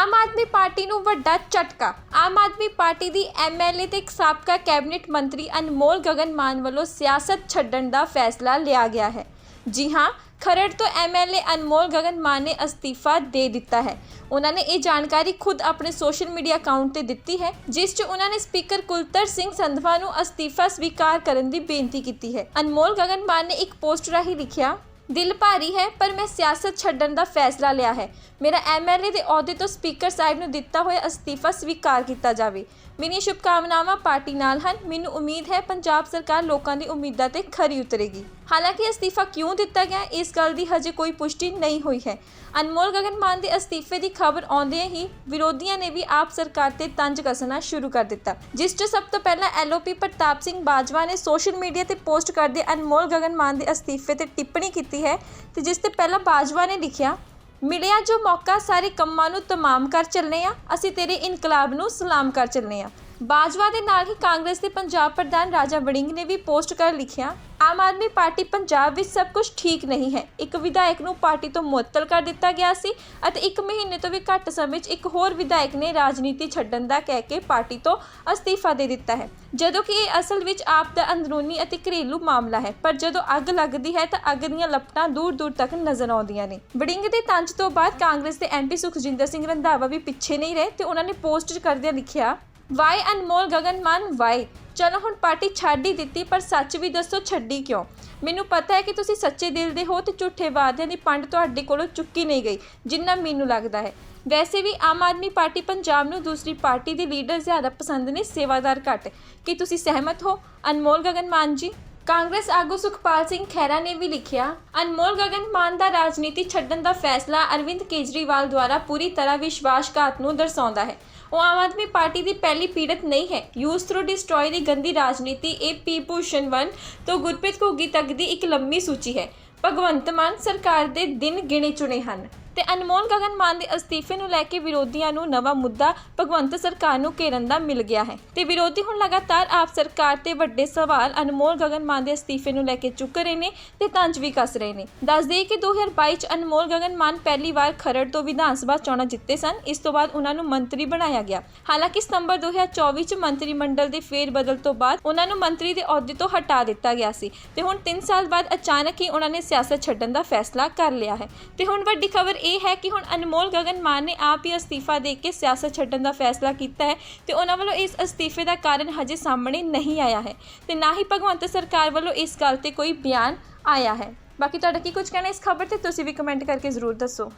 Aam Aadmi party ਨੂੰ ਵੱਡਾ ਝਟਕਾ। ਆਮ ਆਦਮੀ ਪਾਰਟੀ ਦੀ ਐਮਐਲਏ ਤੇ ਇੱਕ ਸਾਬਕਾ ਕੈਬਨਿਟ ਮੰਤਰੀ ਅਨਮੋਲ ਗਗਨ ਮਾਨ ਵੱਲੋਂ ਸਿਆਸਤ ਛੱਡਣ ਦਾ ਫੈਸਲਾ ਲਿਆ ਗਿਆ ਹੈ। ਜੀ ਹਾਂ, ਖਰੜ ਤੋਂ ਐਮਐਲਏ ਅਨਮੋਲ ਗਗਨ ਮਾਨ ਨੇ ਅਸਤੀਫਾ ਦੇ ਦਿੱਤਾ ਹੈ। ਉਹਨਾਂ ਨੇ ਇਹ ਜਾਣਕਾਰੀ ਖੁਦ ਆਪਣੇ ਸੋਸ਼ਲ ਮੀਡੀਆ ਅਕਾਊਂਟ ਤੇ ਦਿੱਤੀ ਹੈ, ਜਿਸ 'ਚ ਉਹਨਾਂ ਨੇ ਸਪੀਕਰ ਕੁਲਤਰ ਸਿੰਘ ਸੰਧਵਾ ਨੂੰ ਅਸਤੀਫਾ ਸਵੀਕਾਰ ਕਰਨ ਦੀ ਬੇਨਤੀ ਕੀਤੀ ਹੈ। ਅਨਮੋਲ ਗਗਨ ਮਾਨ ਨੇ ਇੱਕ ਪੋਸਟ ਰਾਹੀਂ ਲਿਖਿਆ ਦਿਲ ਭਾਰੀ ਹੈ, ਪਰ ਮੈਂ ਸਿਆਸਤ ਛੱਡਣ ਦਾ ਫੈਸਲਾ ਲਿਆ ਹੈ। ਮੇਰਾ ਐਮਐਲਏ ਦੇ ਅਹੁਦੇ ਤੋਂ ਸਪੀਕਰ ਸਾਹਿਬ ਨੂੰ ਦਿੱਤਾ ਹੋਇਆ ਅਸਤੀਫਾ ਸਵੀਕਾਰ ਕੀਤਾ ਜਾਵੇ। ਮੇਰੀਆਂ ਸ਼ੁਭਕਾਮਨਾਵਾਂ ਪਾਰਟੀ ਨਾਲ ਹਨ। ਮੈਨੂੰ ਉਮੀਦ ਹੈ ਪੰਜਾਬ ਸਰਕਾਰ ਲੋਕਾਂ ਦੀ ਉਮੀਦਾਂ ਤੇ ਖਰੀ ਉਤਰੇਗੀ। ਹਾਲਾਂਕਿ ਅਸਤੀਫਾ ਕਿਉਂ ਦਿੱਤਾ ਗਿਆ, ਇਸ ਗੱਲ ਦੀ ਹਜੇ ਕੋਈ ਪੁਸ਼ਟੀ ਨਹੀਂ ਹੋਈ ਹੈ। ਅਨਮੋਲ ਗਗਨ ਮਾਨ ਦੇ ਅਸਤੀਫੇ ਦੀ ਖਬਰ ਆਉਂਦਿਆਂ ਹੀ ਵਿਰੋਧੀਆਂ ਨੇ ਵੀ ਆਪ ਸਰਕਾਰ ਤੇ ਤੰਜ ਕੱਸਣਾ ਸ਼ੁਰੂ ਕਰ ਦਿੱਤਾ। ਜਿਸ 'ਚ ਸਭ ਤੋਂ ਪਹਿਲਾਂ ਐਲਓਪੀ ਪ੍ਰਤਾਪ ਸਿੰਘ ਬਾਜਵਾ ਨੇ ਸੋਸ਼ਲ ਮੀਡੀਆ ਤੇ ਪੋਸਟ ਕਰਦੇ ਅਨਮੋਲ ਗਗਨ ਮਾਨ ਦੇ ਅਸਤੀਫੇ ਤੇ ਟਿੱਪਣੀ ਕੀਤੀ ਹੈ ਤੇ ਜਿਸ ਤੇ ਪਹਿਲਾਂ ਬਾਜਵਾ ਨੇ ਲਿਖਿਆ ਮਿਲਿਆ ਜੋ ਮੌਕਾ ਸਾਰੇ ਕੰਮਾਂ ਨੂੰ ਤਮਾਮ ਕਰ ਚੱਲਨੇ ਆ। ਅਸੀਂ ਤੇਰੇ ਇਨਕਲਾਬ ਨੂੰ ਸਲਾਮ ਕਰ ਚੱਲਨੇ ਆ। ਬਾਜਵਾ ਦੇ ਨਾਲ ਹੀ ਕਾਂਗਰਸ ਦੇ ਪੰਜਾਬ ਪ੍ਰਧਾਨ ਰਾਜਾ ਵੜਿੰਗ ਨੇ ਵੀ ਪੋਸਟ ਕਰ ਲਿਖਿਆ, ਆਮ ਆਦਮੀ ਪਾਰਟੀ ਪੰਜਾਬ ਵਿੱਚ ਸਭ ਕੁਝ ਠੀਕ ਨਹੀਂ ਹੈ। ਇੱਕ ਵਿਧਾਇਕ ਨੂੰ ਪਾਰਟੀ ਤੋਂ ਮੁਅੱਤਲ ਕਰ ਦਿੱਤਾ ਗਿਆ ਸੀ ਅਤੇ ਇੱਕ ਮਹੀਨੇ ਤੋਂ ਵੀ ਘੱਟ ਸਮੇਂ 'ਚ ਇੱਕ ਹੋਰ ਵਿਧਾਇਕ ਨੇ ਰਾਜਨੀਤੀ ਛੱਡਣ ਦਾ ਕਹਿ ਕੇ ਪਾਰਟੀ ਤੋਂ ਅਸਤੀਫਾ ਦੇ ਦਿੱਤਾ ਹੈ। ਜਦੋਂ ਕਿ ਇਹ ਅਸਲ ਵਿੱਚ ਆਪ ਦਾ ਅੰਦਰੂਨੀ ਅਤੇ ਘਰੇਲੂ ਮਾਮਲਾ ਹੈ, ਪਰ ਜਦੋਂ ਅੱਗ ਲੱਗਦੀ ਹੈ ਤਾਂ ਅੱਗ ਦੀਆਂ ਲਪਟਾਂ ਦੂਰ ਦੂਰ ਤੱਕ ਨਜ਼ਰ ਆਉਂਦੀਆਂ ਨੇ। ਵੜਿੰਗ ਦੇ ਤੰਜ ਤੋਂ ਬਾਅਦ ਕਾਂਗਰਸ ਦੇ ਐਮਪੀ ਸੁਖਜਿੰਦਰ ਸਿੰਘ ਰੰਧਾਵਾ ਵੀ ਪਿੱਛੇ ਨਹੀਂ ਰਹੇ ਤੇ ਉਹਨਾਂ ਨੇ ਪੋਸਟ ਕਰਦਿਆਂ ਲਿਖਿਆ ਵਾਈ ਅਨਮੋਲ ਗਗਨ ਮਾਨ, ਵਾਈ। ਚਲੋ ਹੁਣ ਪਾਰਟੀ ਛੱਡ ਹੀ ਦਿੱਤੀ, ਪਰ ਸੱਚ ਵੀ ਦੱਸੋ ਛੱਡੀ ਕਿਉਂ? ਮੈਨੂੰ ਪਤਾ ਹੈ ਕਿ ਤੁਸੀਂ ਸੱਚੇ ਦਿਲ ਦੇ ਹੋ ਤੇ ਝੂਠੇ ਵਾਅਦਿਆਂ ਦੀ ਪੰਡ ਤੁਹਾਡੇ ਕੋਲੋਂ ਚੁੱਕੀ ਨਹੀਂ ਗਈ, ਜਿੰਨਾ ਮੈਨੂੰ ਲੱਗਦਾ ਹੈ। ਵੈਸੇ ਵੀ ਆਮ ਆਦਮੀ ਪਾਰਟੀ ਪੰਜਾਬ ਨੂੰ ਦੂਸਰੀ ਪਾਰਟੀ ਦੇ ਲੀਡਰ ਜ਼ਿਆਦਾ ਪਸੰਦ ਨੇ, ਸੇਵਾਦਾਰ ਘੱਟ। ਕੀ ਤੁਸੀਂ ਸਹਿਮਤ ਹੋ? ਅਨਮੋਲ ਗਗਨ ਮਾਨ ਜੀ। ਕਾਂਗਰਸ ਆਗੂ ਸੁਖਪਾਲ ਸਿੰਘ ਖਹਿਰਾ ਨੇ ਵੀ ਲਿਖਿਆ, ਅਨਮੋਲ ਗਗਨ ਮਾਨ ਦਾ ਰਾਜਨੀਤੀ ਛੱਡਣ ਦਾ ਫੈਸਲਾ ਅਰਵਿੰਦ ਕੇਜਰੀਵਾਲ ਦੁਆਰਾ ਪੂਰੀ ਤਰ੍ਹਾਂ ਵਿਸ਼ਵਾਸਘਾਤ ਨੂੰ ਦਰਸਾਉਂਦਾ ਹੈ। ਉਹ ਆਮ ਆਦਮੀ ਪਾਰਟੀ ਦੀ ਪਹਿਲੀ ਪੀੜਤ ਨਹੀਂ ਹੈ। ਯੂਜ਼ ਥਰੂ ਡਿਸਟਰੋਏ ਦੀ ਗੰਦੀ ਰਾਜਨੀਤੀ ਇਹ ਪੀ ਭੂਸ਼ਣ ਵਨ ਤੋਂ ਗੁਰਪ੍ਰੀਤ ਘੁੱਗੀ ਤੱਕ ਦੀ ਇੱਕ ਲੰਮੀ ਸੂਚੀ ਹੈ। ਭਗਵੰਤ ਮਾਨ ਸਰਕਾਰ ਦੇ ਦਿਨ ਗਿਣੇ ਚੁਣੇ ਹਨ। ਤੇ ਅਨਮੋਲ ਗਗਨ ਮਾਨ ਦੇ ਅਸਤੀਫੇ ਨੂੰ ਲੈ ਕੇ ਵਿਰੋਧੀਆਂ ਨੂੰ ਨਵਾਂ ਮੁੱਦਾ ਭਗਵੰਤ ਸਰਕਾਰ ਨੂੰ ਘੇਰਨ ਦਾ ਮਿਲ ਗਿਆ ਹੈ। ਤੇ ਵਿਰੋਧੀ ਹੁਣ ਲਗਾਤਾਰ ਆਪ ਸਰਕਾਰ ਤੇ ਵੱਡੇ ਸਵਾਲ ਅਨਮੋਲ ਗਗਨ ਮਾਨ ਦੇ ਅਸਤੀਫੇ ਨੂੰ ਲੈ ਕੇ ਚੁੱਕ ਰਹੇ ਨੇ ਤੇ ਤੰਜ ਵੀ ਕੱਸ ਰਹੇ ਨੇ। ਦੱਸ ਦੇਈਏ ਕਿ 2022 ਚ ਅਨਮੋਲ ਗਗਨ ਮਾਨ ਪਹਿਲੀ ਵਾਰ ਖਰੜ ਤੋਂ ਵਿਧਾਨ ਸਭਾ ਚੋਣਾਂ ਜਿੱਤੇ ਸਨ। ਇਸ ਤੋਂ ਬਾਅਦ ਉਹਨਾਂ ਨੂੰ ਮੰਤਰੀ ਬਣਾਇਆ ਗਿਆ। ਹਾਲਾਂਕਿ ਸਤੰਬਰ 2024 ਚ ਮੰਤਰੀ ਮੰਡਲ ਦੇ ਫੇਰ ਬਦਲ ਤੋਂ ਬਾਅਦ ਉਹਨਾਂ ਨੂੰ ਮੰਤਰੀ ਦੇ ਅਹੁਦੇ ਤੋਂ ਹਟਾ ਦਿੱਤਾ ਗਿਆ ਸੀ। ਤੇ ਹੁਣ 3 ਸਾਲ ਬਾਅਦ ਅਚਾਨਕ ਹੀ ਉਹਨਾਂ ਨੇ ਸਿਆਸਤ ਛੱਡਣ ਦਾ ਫੈਸਲਾ ਕਰ ਲਿਆ ਹੈ। ਤੇ ਹੁਣ ਵੱਡੀ ਖਬਰ ਇਹ ਹੈ ਕਿ ਹੁਣ ਅਨਮੋਲ ਗਗਨ ਮਾਨ ਨੇ ਆਪ ਹੀ ਅਸਤੀਫਾ ਦੇ ਕੇ ਸਿਆਸਤ ਛੱਡਣ ਦਾ ਫੈਸਲਾ ਕੀਤਾ ਹੈ ਤੇ ਉਹਨਾਂ ਵੱਲੋਂ ਇਸ ਅਸਤੀਫੇ ਦਾ ਕਾਰਨ ਹਜੇ ਸਾਹਮਣੇ ਨਹੀਂ ਆਇਆ ਹੈ ਤੇ ਨਾ ਹੀ ਭਗਵੰਤ ਸਰਕਾਰ ਵੱਲੋਂ ਇਸ ਗੱਲ ਤੇ ਕੋਈ ਬਿਆਨ ਆਇਆ ਹੈ। ਬਾਕੀ ਤੁਹਾਡਾ ਕੀ ਕੁਝ ਕਹਿਣਾ ਇਸ ਖਬਰ ਤੇ ਤੁਸੀਂ ਵੀ ਕਮੈਂਟ ਕਰਕੇ ਜ਼ਰੂਰ ਦੱਸੋ।